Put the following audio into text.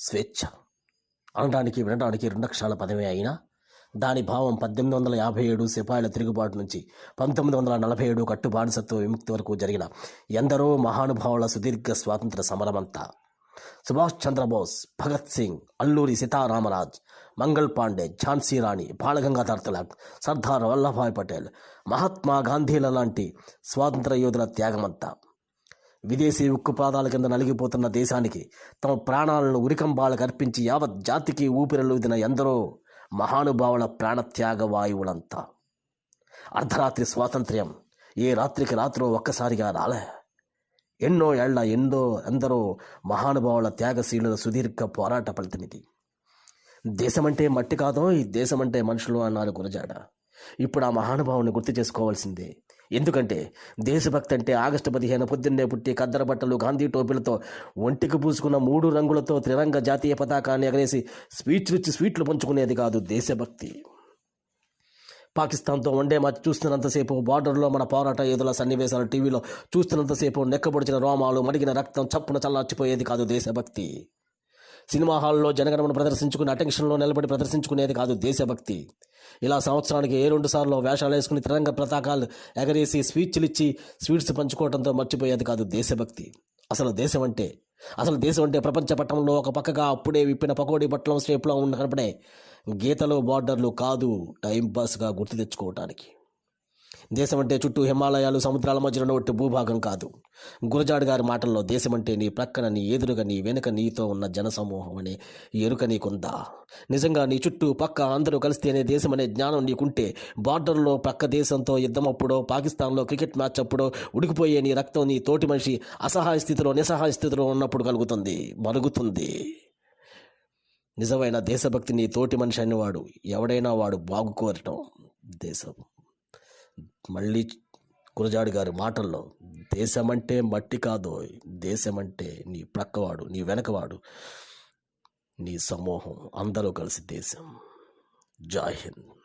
స్వేచ్ఛ. అనడానికి వినడానికి రెండక్షరాల పదమే అయినా దాని భావం పద్దెనిమిది వందల యాభై ఏడు సిపాయిల తిరుగుబాటు నుంచి పంతొమ్మిది వందల నలభై ఏడు కట్టు బానిసత్వ విముక్తి వరకు జరిగిన ఎందరో మహానుభావుల సుదీర్ఘ స్వాతంత్ర సమరమంతా. సుభాష్ చంద్రబోస్ భగత్ సింగ్ అల్లూరి సీతారామరాజ్ మంగళ్ పాండే ఝాన్సీ రాణి బాలగంగాధర్ తిలక్ సర్దార్ వల్లభాయ్ పటేల్ మహాత్మా గాంధీల లాంటి స్వాతంత్ర యోధుల త్యాగమంతా. విదేశీ ఉక్కు పాదాల కింద నలిగిపోతున్న దేశానికి తమ ప్రాణాలను ఉరికంబాలకు అర్పించి యావత్ జాతికి ఊపిరిలూదిన ఎందరో మహానుభావుల ప్రాణత్యాగ వాయువులంతా. అర్ధరాత్రి స్వాతంత్ర్యం ఏ రాత్రికి రాత్రో ఒక్కసారిగా రాలే. ఎన్నో ఏళ్ళ ఎందో ఎందరో మహానుభావుల త్యాగశీలుల సుదీర్ఘ పోరాట ఫలితమిది. దేశమంటే మట్టి కాదో ఈ దేశమంటే మనుషులు అన్నారు గురజాడ. ఇప్పుడు ఆ మహానుభావుని గుర్తు చేసుకోవాల్సిందే. ఎందుకంటే దేశభక్తి అంటే ఆగస్టు పదిహేను పొద్దున్నే పుట్టి కద్దర బట్టలు గాంధీ టోపీలతో ఒంటికి పూసుకున్న మూడు రంగులతో త్రిరంగ జాతీయ పతాకాన్ని ఎగరేసి స్వీట్లు ఇచ్చి స్వీట్లు పంచుకునేది కాదు దేశభక్తి. పాకిస్తాన్తో వన్డే మ్యాచ్ చూస్తున్నంతసేపు బార్డర్లో మన పోరాట ఏదుల సన్నివేశాలు టీవీలో చూస్తున్నంతసేపు నెక్కబొడిచిన రోమాలు మడిగిన రక్తం చప్పున చల్లార్చిపోయేది కాదు దేశభక్తి. సినిమా హాల్లో జనగణమను ప్రదర్శించుకుని అటెన్షన్లో నిలబడి ప్రదర్శించుకునేది కాదు దేశభక్తి. ఇలా సంవత్సరానికి ఏ రెండు సార్లు వేషాలు వేసుకుని తిరంగ పతాకాలు ఎగరేసి స్పీచ్లు ఇచ్చి స్వీట్స్ పంచుకోవడంతో మర్చిపోయేది కాదు దేశభక్తి. అసలు దేశం అంటే అసలు దేశం అంటే ప్రపంచ పట్టణంలో ఒక పక్కగా అప్పుడే విప్పిన పకోడీ పట్టణం స్టేప్లో ఉన్న కనపడే గీతలు బార్డర్లు కాదు టైంపాస్గా గుర్తు తెచ్చుకోవటానికి. దేశం అంటే చుట్టూ హిమాలయాలు సముద్రాల మధ్యలో ఒట్టి భూభాగం కాదు. గురజాడు గారి మాటల్లో దేశం అంటే నీ ప్రక్కన నీ ఎదురుగా నీ వెనుక నీతో ఉన్న జనసమూహం అనే ఎరుక నీకుందా? నిజంగా నీ చుట్టూ పక్క అందరూ కలిస్తేనే దేశం అనే జ్ఞానం నీకుంటే బార్డర్లో పక్క దేశంతో యుద్ధం అప్పుడో పాకిస్తాన్లో క్రికెట్ మ్యాచ్ అప్పుడో ఉడికిపోయే నీ రక్తం నీ తోటి మనిషి అసహాయ స్థితిలో నిస్సహాయ స్థితిలో ఉన్నప్పుడు కలుగుతుంది మరుగుతుంది. నిజమైన దేశభక్తి నీ తోటి మనిషి అనేవాడు. ఎవడైనా వాడు బాగుకోరటం దేశం. మళ్ళీ గురజాడి గారి మాటల్లో దేశమంటే మట్టి కాదు దేశమంటే నీ ప్రక్కవాడు నీ వెనకవాడు నీ సమూహం అందరూ కలిసి దేశం. జై హింద్.